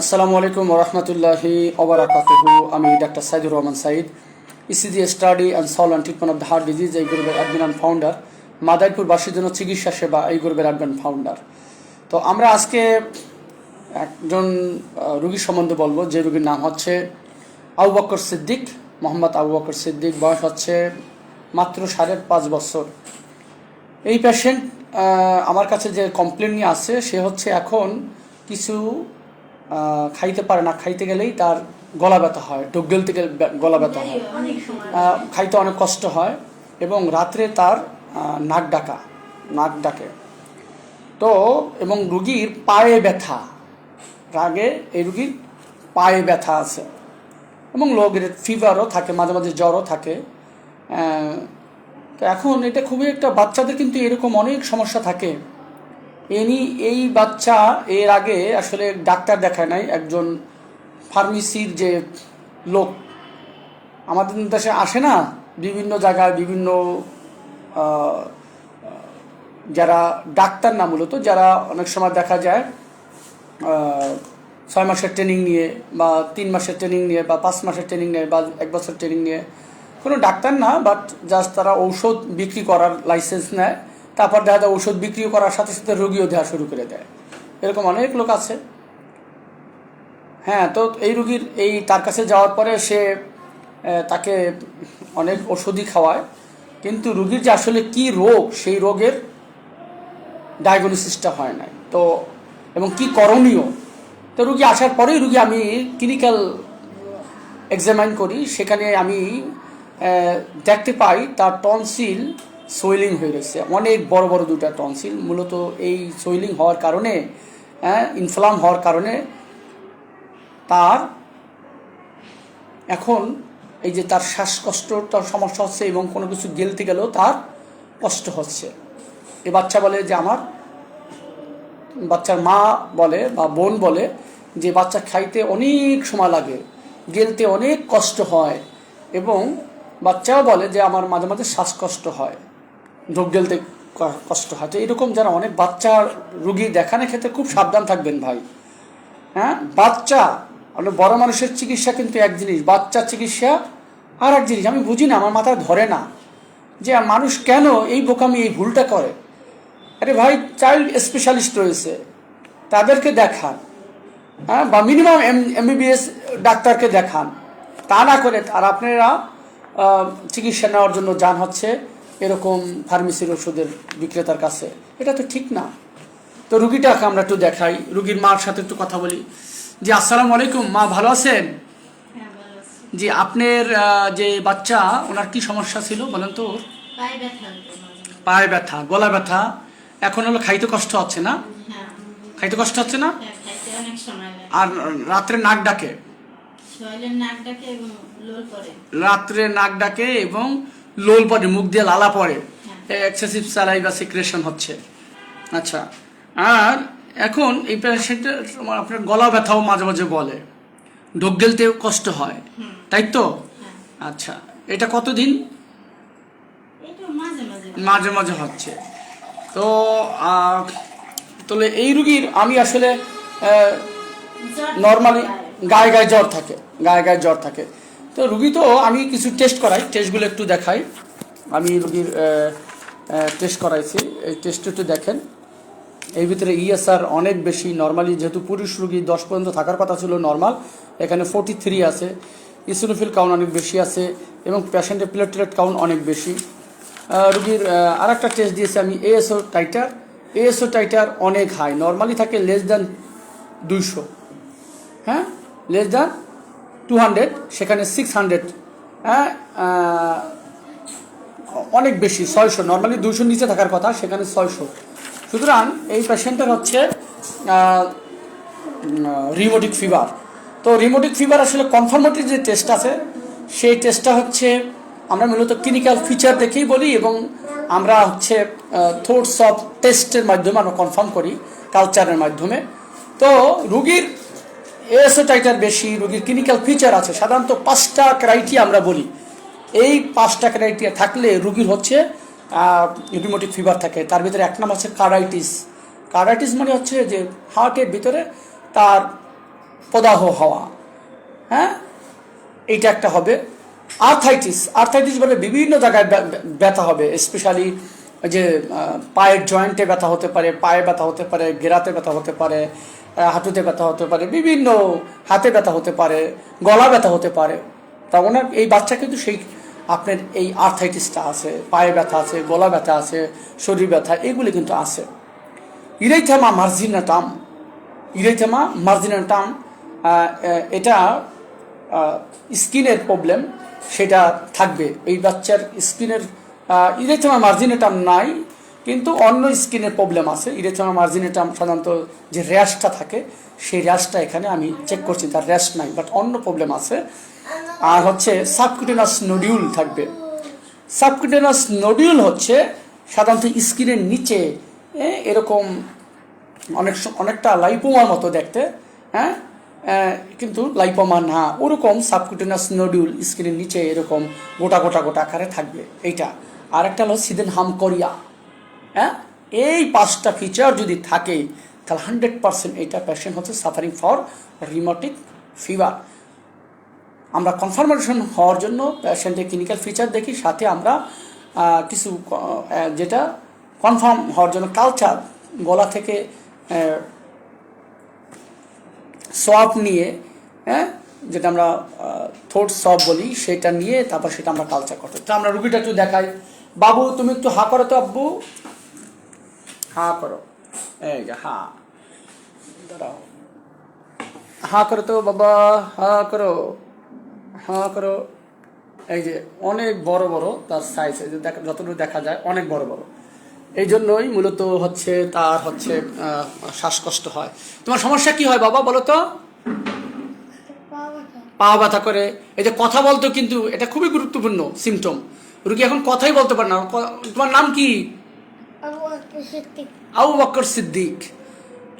আসসালামু আলাইকুম রহমতুল্লাহি ওবরাকাতুহু। আমি doctor Saidur Rahman Sayeed ECG study and sol and treatment of the heart disease এই গ্রুপের অ্যাডমিন অ্যান্ড ফাউন্ডার মাদারীপুরবাসীর জন্য চিকিৎসা সেবা, এই গ্রুপের অ্যাডমিন ফাউন্ডার তো আমরা আজকে একজন রুগীর সম্বন্ধে বলব, যে রুগীর নাম হচ্ছে আবু বকর সিদ্দিক, মোহাম্মদ আবু বকর সিদ্দিক। বয়স হচ্ছে মাত্র সাড়ে পাঁচ বছর। এই পেশেন্ট আমার কাছে যে কমপ্লেন নিয়ে আসছে সে হচ্ছে এখন কিছু খাইতে পারে না, খাইতে গেলেই তার গলা ব্যথা হয় ডোক গেলতে গেলে গলা ব্যথা হয়। খাইতে অনেক কষ্ট হয় এবং রাত্রে তার নাক ডাকা, নাক ডাকে। তো এবং রুগীর পায়ে ব্যথা, রাগে এই রুগীর পায়ে ব্যথা আছে। এবং লো গ্রেড ফিভারও থাকে, মাঝে মাঝে জ্বরও থাকে। তো এখন এটা খুবই একটা, বাচ্চাদের কিন্তু এরকম অনেক সমস্যা থাকে। এনি এই বাচ্চা এর আগে আসলে ডাক্তার দেখায় নাই, একজন ফার্মেসির যে লোক। আমাদের দেশে আসে না, বিভিন্ন জায়গায় বিভিন্ন যারা ডাক্তার না মূলত, যারা অনেক সময় দেখা যায় ছয় মাসের ট্রেনিং নিয়ে বা তিন মাসের ট্রেনিং নিয়ে বা পাঁচ মাসের ট্রেনিং নিয়ে বা এক বছর ট্রেনিং নিয়ে। কোনো ডাক্তার না বাট জাস্ট তারা ঔষধ বিক্রি করার লাইসেন্স নেয়। তারপর দেখা যায় ওষুধ বিক্রি করার সাথে সাথে রোগীও দেওয়া শুরু করে দেয়। এরকম অনেক লোক আছে। হ্যাঁ তো এই রুগীর, এই তার কাছে যাওয়ার পরে সে তাকে অনেক ওষুধই খাওয়ায়। কিন্তু রুগীর যে আসলে কি রোগ, সেই রোগের ডায়াগনোসিসটা হয় নাই। তো, এবং কি করণীয়? তো রুগী আসার পরেই রুগী আমি ক্লিনিক্যাল এক্সামাইন করি। সেখানে আমি দেখতে পাই তার টনসিল সোয়েলিং হয়ে রয়েছে। অনেক বড় বড় দুটা টনসিল মূলত এই সোয়েলিং হওয়ার কারণে হ্যাঁ ইনফ্লাম হওয়ার কারণে তার এখন এই যে তার শ্বাসকষ্ট তার সমস্যা হচ্ছে এবং কোনো কিছু গেলতে গেলেও তার কষ্ট হচ্ছে। এ বাচ্চা বলে যে আমার, বাচ্চার মা বলে বা বোন বলে যে বাচ্চা খাইতে অনেক সময় লাগে, গেলতে অনেক কষ্ট হয় এবং বাচ্চাও বলে যে আমার মাঝে মাঝে শ্বাসকষ্ট হয়। ঢোক গেলতে কষ্ট হয়। তো এরকম যারা অনেক বাচ্চা রুগী দেখানোর ক্ষেত্রে খুব সাবধান থাকবেন ভাই। হ্যাঁ? বাচ্চা মানে বড় মানুষের চিকিৎসা কিন্তু এক জিনিস বাচ্চার চিকিৎসা আর এক জিনিস। আমি বুঝি না, আমার মাথায় ধরে না যে মানুষ কেন এই বোকামি, এই ভুলটা করে? আরে ভাই চাইল্ড স্পেশালিস্ট রয়েছে, তাদেরকে দেখান। হ্যাঁ? বা মিনিমাম এম এমবিবিএস ডাক্তারকে দেখান। তা না করে আর আপনারা চিকিৎসা নেওয়ার জন্য যান হচ্ছে। এরকম ফার্মেসির ওষুধের বিক্রেতার কাছে। এটা তো ঠিক না। তো রুগীটাকে আমরা একটু দেখাই। রুগীর মার সাথে একটু কথা বলি। জি আসসালামু আলাইকুম। মা ভালো আছেন? হ্যাঁ জি আপনার যে বাচ্চা ওনার কি সমস্যা ছিল বলেন তো পায়ে ব্যথা গলা ব্যথা। এখন হলো খাইতে কষ্ট হচ্ছে না? হ্যাঁ। খাইতে কষ্ট হচ্ছে না? হ্যাঁ, আর রাত্রে নাক ডাকে? রাত্রে নাক ডাকে এবং লোল পড়ে মুখ দিয়ে লালা পড়ে। এক্সেসিভ স্যালাই বা সিক্রেশন হচ্ছে। আচ্ছা আর এখন এই পেশেন্টের তোমার আপনার গলা ব্যথাও মাঝে মাঝে বলে। ঢোক গেলতেও কষ্ট হয়। তাই তো? হ্যাঁ। আচ্ছা এটা কতদিন? মাঝে মাঝে হচ্ছে। তো তাহলে এই রুগীর আমি আসলে নর্মালি গায়ে গায়ে জ্বর থাকে। গায়ে গায়ে জ্বর থাকে। তো রুগী তো আমি কিছু টেস্ট করাই টেস্টগুলো একটু দেখাই। আমি রুগীর টেস্ট করাইছি। এই টেস্ট একটু দেখেন। এই ভিতরে ইএসআর অনেক বেশি নর্মালি যেহেতু পুরুষ রুগী দশ পর্যন্ত থাকার কথা ছিল নর্মাল এখানে ফোর্টি থ্রি আছে। ইসোনোফিল কাউন্ট অনেক বেশি আছে এবং পেশেন্টের প্লেটলেট কাউন্ট অনেক বেশি। রুগীর আর একটা টেস্ট দিয়েছি আমি এএসও টাইটার এএসও টাইটার অনেক হাই নর্মালি থাকে লেস দ্যান দুইশো। হ্যাঁ? লেস দ্যান টু হান্ড্রেড সেখানে সিক্স হান্ড্রেড হ্যাঁ অনেক বেশি, ছয়শো নর্মালি দুশোর নিচে থাকার কথা, সেখানে ছয়শো। সুতরাং এই পেশেন্টের হচ্ছে রিমোটিক ফিভার তো রিমোটিক ফিভার আসলে কনফার্মেটরি যে টেস্ট আছে, সেই টেস্টটা হচ্ছে, আমরা মূলত ক্লিনিক্যাল ফিচার দেখেই বলি এবং আমরা হচ্ছে থোটস অফ টেস্টের মাধ্যমে আমরা কনফার্ম করি কালচারের মাধ্যমে। তো রুগীর এএসও টাইটার বেশি, রুগীর ক্লিনিক্যাল ফিচার আছে। সাধারণত পাঁচটা ক্রাইটেরিয়া আমরা বলি। এই পাঁচটা ক্রাইটেরিয়া থাকলে রুগীর হচ্ছে রিমোটিক ফিভার থাকে। তার ভিতরে এক নাম হচ্ছে কারাইটিস কারাইটিস মানে হচ্ছে যে হার্টের ভিতরে তার প্রদাহ হওয়া। হ্যাঁ? এইটা একটা হবে। আর্থাইটিস আর্থাইটিস বলে বিভিন্ন জায়গায় ব্যা- ব্যা- ব্যথা হবে। স্পেশালি যে পায়ের জয়েন্টে ব্যথা হতে পারে, পায়ে ব্যথা হতে পারে, গেরাতে ব্যথা হতে পারে হাঁটুতে ব্যথা হতে পারে, বিভিন্ন হাতে ব্যথা হতে পারে, গলা ব্যথা হতে পারে। তা ওনার এই বাচ্চা কিন্তু সেই আপনার এই আর্থাইটিসটা আছে, পায়ে ব্যথা আছে, গলা ব্যথা আছে, শরীর ব্যথা, এগুলি কিন্তু আছে। ইরাইথামা মার্জিনাটাম ইরাইথামা মার্জিনাটাম এটা স্কিনের প্রবলেম সেটা থাকবে। এই বাচ্চার স্কিনের ইরেথমা মার্জিনেটাম নাই কিন্তু অন্য স্কিনের প্রবলেম আছে। ইরেথমা মার্জিনেটাম সাধারণত যে র্যাশটা থাকে, সেই র্যাশটা এখানে আমি চেক করছি, তার র্যাশ নাই বাট অন্য প্রবলেম আছে। আর হচ্ছে সাবকুটেনাস নডিউল থাকবে। সাবকুটেনাস নডিউল হচ্ছে সাধারণত স্কিনের নিচে এরকম অনেক অনেকটা লাইপোমার মতো দেখতে হ্যাঁ? কিন্তু লাইপোমা না, ওরকম সাবকুটেনাস নডিউল স্কিনের নিচে এরকম গোটা গোটা গোটা আকারে থাকবে, এইটা। আর একটা হলো সিদেন হাম কোরিয়া। হ্যাঁ? এই পাঁচটা ফিচার যদি থাকে, তাহলে হান্ড্রেড পার্সেন্ট এইটা পেশেন্ট হচ্ছে সাফারিং ফর রিমোটিক ফিভার আমরা কনফার্মেশন হওয়ার জন্য পেশেন্টের ক্লিনিক্যাল ফিচার দেখি, সাথে আমরা কিছু যেটা কনফার্ম হওয়ার জন্য কালচার গলা থেকে সোয়াব নিয়ে হ্যাঁ? যেটা আমরা থোট সব বলি, সেটা নিয়ে, তারপর সেটা আমরা কালচার করতে তো আমরা রুগীটা একটু দেখাই। বাবু, তুমি একটু হা করো তো, আব্বু। হা করো এই যে হা দাঁড়াও হা করো তো বাবা হা করো হা করো এই যে অনেক বড় বড় তার সাইজ এই যে দেখা যতটুকু দেখা যায় অনেক বড় বড় এই জন্যই মূলত হচ্ছে তার হচ্ছে শ্বাসকষ্ট হয়। তোমার সমস্যা কি হয় বাবা বলো তো? পা ব্যথা করে। এই যে কথা বলতো কিন্তু এটা খুবই গুরুত্বপূর্ণ সিমটম রুগী এখন কথাই বলতে পারে না। তোমার নাম কি? আবু বক্কর সিদ্দিক।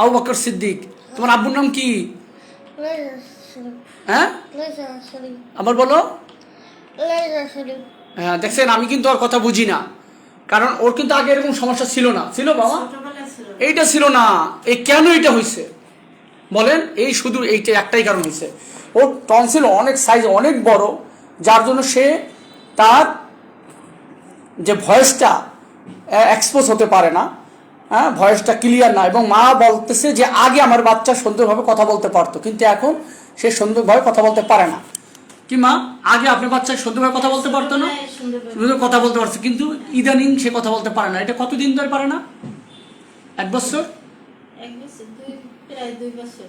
আবু বক্কর সিদ্দিক, তোমার আব্বুর নাম কি? হ্যাঁ? আবার বলো। হ্যাঁ দেখছেন, আমি কিন্তু আর কথা বুঝি না। কারণ ওর কিন্তু আগে এরকম সমস্যা ছিল না। ছিল বাবা? এইটা ছিল না। এই কেন এটা হয়েছে বলেন, এই শুধু এইটা একটাই কারণ হয়েছে ওর টনসিল অনেক সাইজ অনেক বড়, যার জন্য সে তার যে ভয়েসটা এক্সপোজ হতে পারে না। হ্যাঁ ভয়েসটা ক্লিয়ার না। এবং মা বলতেছে যে আগে আমার বাচ্চা সুন্দরভাবে কথা বলতে পারতো। কিন্তু এখন সে সুন্দরভাবে কথা বলতে পারে না। কি মা? আগে আপনার বাচ্চা সুন্দরভাবে কথা বলতে পারতো না? ছোটবেলায় সুন্দর কথা বলতে পারছে কিন্তু ইদানিং সে কথা বলতে পারে না। এটা কতদিন ধরে পারে না? এক বছর?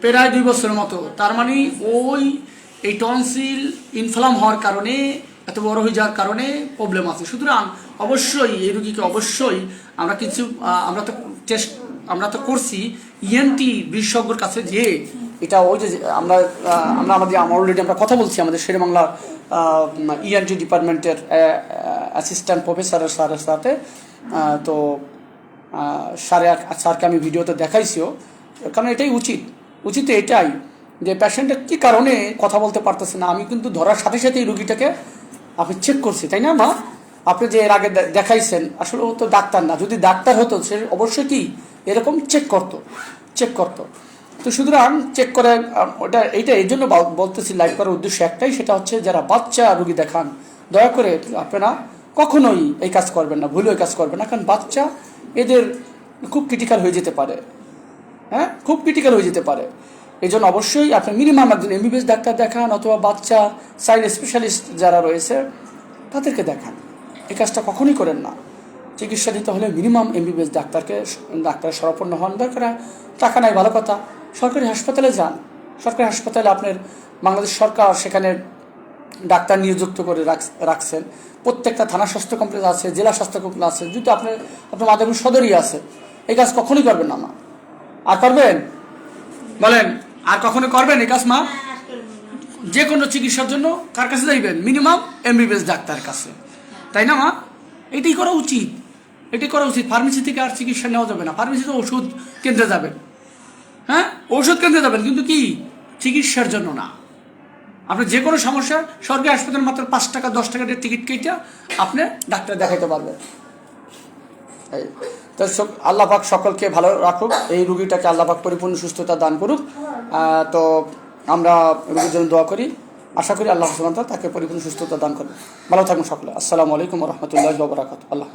প্রায় দুই বছরের মতো। তার মানে ওই এই টনসিল ইনফ্লাম হওয়ার কারণে এত বড় হয়ে যাওয়ার কারণে প্রবলেম আছে। সুতরাং অবশ্যই, এই রুগীকে অবশ্যই আমরা কিছু আমরা তো টেস্ট আমরা তো করছি। ইএনটি বিশেষজ্ঞর কাছে যে এটা ওই যে আমরা আমরা আমাদের, আমার অলরেডি আমরা কথা বলছি আমাদের শেরে বাংলার ইএনটি ডিপার্টমেন্টের অ্যাসিস্ট্যান্ট প্রফেসরের স্যারের সাথে। তো স্যারে স্যারকে আমি ভিডিওতে দেখাইছিও। কারণ এটাই উচিত। উচিত এটাই যে পেশেন্টের কী কারণে কথা বলতে পারতেছে না। আমি কিন্তু ধরার সাথে সাথে এই রুগীটাকে আপনি চেক করছি, তাই না, মা? আপনি যে এর আগে দেখাইছেন, আসলে ও তো ডাক্তার না। যদি ডাক্তার হতো, সে অবশ্যই কি এরকম চেক করতো চেক করতো। তো সুতরাং চেক করে ওটা এইটা এই জন্য বলতেছি লাইভ করার উদ্দেশ্য একটাই, সেটা হচ্ছে যারা বাচ্চা রুগী দেখান, দয়া করে আপনারা কখনোই এই কাজ করবেন না, ভুলেও কাজ করবেন না, কারণ বাচ্চা এদের খুব ক্রিটিক্যাল হয়ে যেতে পারে। হ্যাঁ? খুব ক্রিটিক্যাল হয়ে যেতে পারে। এই জন্য অবশ্যই আপনি মিনিমাম একজন এমবিবিএস ডাক্তার দেখান, অথবা বাচ্চা চাইল্ড স্পেশালিস্ট যারা রয়েছে, তাদেরকে দেখান। এই কাজটা কখনই করেন না। চিকিৎসা দিতে হলে মিনিমাম এমবিবিএস ডাক্তারকে ডাক্তার সরাপন্ন হন। দরকার টাকা নাই ভালো কথা। সরকারি হাসপাতালে যান। সরকারি হাসপাতালে আপনার বাংলাদেশ সরকার সেখানে ডাক্তার নিযুক্ত করে রাখ- রাখছেন। প্রত্যেকটা থানা স্বাস্থ্য কমপ্লেক্স আছে জেলা স্বাস্থ্য কমপ্লেক্স আছে। যদি আপনার আপনার মাদারপুর সদরই আছে এই কাজ কখনোই করবেন না মা। আর করবেন? বলেন আর কখনো করবেন এই কাজ মা। যে কোনো চিকিৎসার জন্য কার কাছে যাইবেন? মিনিমাম এমবিবিএস ডাক্তারের কাছে। তাই না, মা? এটাই করা উচিত। এটাই করা উচিত। ফার্মেসি থেকে আর চিকিৎসা নেওয়া যাবে না। ফার্মেসিতে ওষুধ কেন্দ্রে যাবেন হ্যাঁ? ওষুধ কেন্দ্রে যাবেন কিন্তু কি? চিকিৎসার জন্য না। আপনি যে কোনো সমস্যা, সরকারি হাসপাতালে মাত্র পাঁচ টাকা, দশ টাকা টিকিট কেটে আপনি ডাক্তার দেখাতে পারবেন। তো আল্লাহ পাক সকলকে ভালো রাখুক। এই রুগীটাকে আল্লাহ পাক পরিপূর্ণ সুস্থতা দান করুক। তো আমরা রোগীর জন্য দোয়া করি। আশা করি আল্লাহ সুবাহ তাকে পরিপূর্ণ সুস্থতা দান করবে ভালো থাকুন সকলে। আসসালামু আলাইকুম রহমতুল্লাহ বরাকাত আল্লাহ।